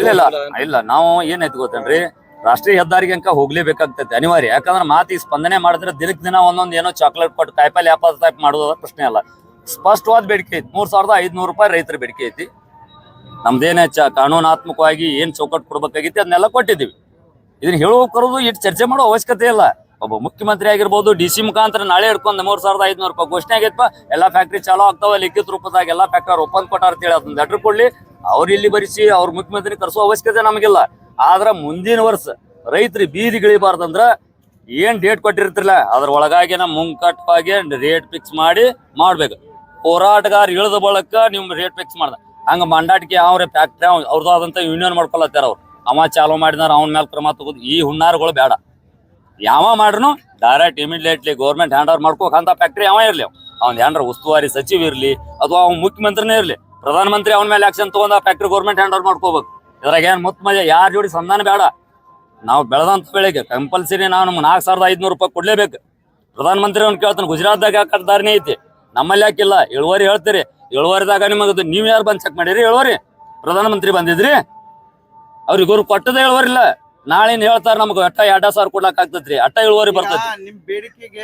ಇಲ್ಲ ಇಲ್ಲ ನಾವು ಏನಾಯ್ತು ಗೊತ್ತೇನ್ರಿ? ರಾಷ್ಟ್ರೀಯ ಹೆದ್ದಾರಿಗೆ ಅಂಕ ಹೋಗ್ಲೇಬೇಕಾಗ್ತೈತಿ ಅನಿವಾರ್ಯ. ಯಾಕಂದ್ರೆ ಮಾತಿ ಸ್ಪಂದನೆ ಮಾಡಿದ್ರೆ ದಿನಕ್ ದಿನ ಒಂದೊಂದ್ ಏನೋ ಚಾಕ್ಲೇಟ್ ಕೊಟ್ಟು ಕಾಯಿಪಲ್ಲೆ ವ್ಯಾಪಾರ ಟೈಪ್ ಮಾಡೋದ್ರ ಪ್ರಶ್ನೆ ಅಲ್ಲ. ಸ್ಪಷ್ಟವಾದ ಬೇಡಿಕೆ ಐತಿ. ಮೂರ್ ಸಾವಿರದ ಐದ್ನೂರು ರೂಪಾಯಿ ರೈತರ ಬೇಡಿಕೆ ಐತಿ. ನಮ್ದೇನೇ ಚ ಕಾನೂನಾತ್ಮಕವಾಗಿ ಏನ್ ಚೌಕಟ್ಟು ಕೊಡ್ಬೇಕಾಗಿತ್ತು ಅದನ್ನೆಲ್ಲ ಕೊಟ್ಟಿದ್ದೀವಿ. ಇದನ್ನ ಹೇಳೋಕರೋದು ಇಟ್ಟು ಚರ್ಚೆ ಮಾಡೋ ಅವಶ್ಯಕತೆ ಇಲ್ಲ. ಒಬ್ಬ ಮುಖ್ಯಮಂತ್ರಿ ಆಗಿರ್ಬೋದು ಡಿ ಸಿ ಮುಖಾಂತರ ನಾಳೆ ಹಿಡ್ಕೊಂಡು ಮೂರ್ ಸಾವಿರದ ಐದ್ನೂರು ರೂಪಾಯಿ ಘೋಷಣೆ ಆಗೈತಪ್ಪ. ಎಲ್ಲಾ ಫ್ಯಾಕ್ಟ್ರಿ ಚಾಲೂ ಆಗ್ತಾವ ಲಿಖಿತ ರೂಪದಾಗ ಎಲ್ಲಾ ಫ್ಯಾಕ್ಟರಿ ಒಪ್ಪಂದ ಕೊಟ್ಟಾರ ಅಂತೇಳಿ ಅದನ್ನ ಲೆಟರ್ ಕೊಡ್ಲಿ. ಅವ್ರು ಇಲ್ಲಿ ಬರಿಸಿ ಅವ್ರ ಮುಖ್ಯಮಂತ್ರಿ ಕರ್ಸೋ ಅವಶ್ಯಕತೆ ನಮಗಿಲ್ಲ. ಆದ್ರ ಮುಂದಿನ ವರ್ಷ ರೈತರು ಬೀದಿಗಿಳಿಬಾರ್ದಂದ್ರ ಏನ್ ಡೇಟ್ ಕೊಟ್ಟಿರ್ತಿರ್ಲ ಅದ್ರ ಒಳಗಾಗಿ ನಮ್ಮ ಮುಂಕಟ್ಟವಾಗಿ ರೇಟ್ ಫಿಕ್ಸ್ ಮಾಡಿ ಮಾಡ್ಬೇಕು. ಹೋರಾಟಗಾರ ಇಳಿದ ಬಳಕ ನಿಮ್ ರೇಟ್ ಫಿಕ್ಸ್ ಮಾಡ್ದ. ಹಂಗ ಮಂಡಾಟಿಕೆ ಅವ್ರ ಫ್ಯಾಕ್ಟ್ರಿ ಅವ್ರದಾದಂತ ಯೂನಿಯನ್ ಮಾಡ್ಕೊಳತ್ತಾರ ಅವ್ರು. ಅವ ಚಾಲೂ ಮಾಡಿದಾರ ಅವ್ನ ಮೇಲೆ ಕ್ರಮ ತಗೋದು. ಈ ಹುನ್ನಾರಗಳು ಬೇಡ ಯಾವ ಮಾಡ್ರು direct immediately government hand over ಮಾಡ್ಕೋಕ್ ಅಂತ ಫ್ಯಾಕ್ಟ್ರಿ ಯಾವ ಇರ್ಲಿ ಅವ್ನ ಏನ್ರ ಉಸ್ತುವಾರಿ ಸಚಿವ ಇರ್ಲಿ, ಅಥವಾ ಅವ್ನ ಮುಖ್ಯಮಂತ್ರಿನೇ ಇರ್ಲಿ. ಪ್ರಧಾನಮಂತ್ರಿ ಅವನ ಮೇಲೆ ಆಕ್ಷನ್ ತಗೊಂಡ ಫ್ಯಾಕ್ಟ್ರಿ ಗೌರ್ಮೆಂಟ್ ಹ್ಯಾಂಡ್ ಓವರ್ ಮಾಡ್ಕೋಬೇಕು. ಇದ್ರಾಗ ಏನ್ ಮುತ್ ಮಜಾ, ಯಾರ ಜೋಡಿ ಸಂಧಾನ ಬೇಡ. ನಾವು ಬೆಳೆದಂತ ಬೆಳೆಗೆ ಕಂಪಲ್ಸರಿ ನಾವು ನಮ್ಗೆ ನಾಲ್ಕು ಸಾವಿರದ ಐದ್ನೂರು ರೂಪಾಯಿ ಕೊಡ್ಲೇಬೇಕು. ಪ್ರಧಾನ ಮಂತ್ರಿ ಅವ್ನು ಕೇಳ್ತಾನೆ, ಗುಜರಾತ್ದಾಗ ಯಾಕೆ ದಾರಿನೇ ಐತಿ? ನಮ್ಮಲ್ಲಿ ಯಾಕಿಲ್ಲ? ಇಳುವರಿ ಹೇಳ್ತೀರಿ. ಇಳುವರಿದಾಗ ನಿಮಗೆ ನೀವು ಯಾರು ಬಂದ್ ಚೆಕ್ ಮಾಡಿರಿ ಇಳುವರಿ? ಪ್ರಧಾನಮಂತ್ರಿ ಬಂದಿದ್ರಿ. ಅವ್ರಿಗೆ ಇವ್ರು ಕೊಟ್ಟದ ಇಳುವರಿ ಇಲ್ಲ. ನಾಳೆ ಹೇಳ್ತಾರೆ ನಮ್ಗೆ, ಅಟ್ಟ ಎರಡ ಸಾವಿರ ಕೊಡ್ಲಾಕ್ ಆಗ್ತೈತ್ರಿ. ಅಟ್ಟ ಇಳುವರಿ ಬೇಡಿಕೆಗೆ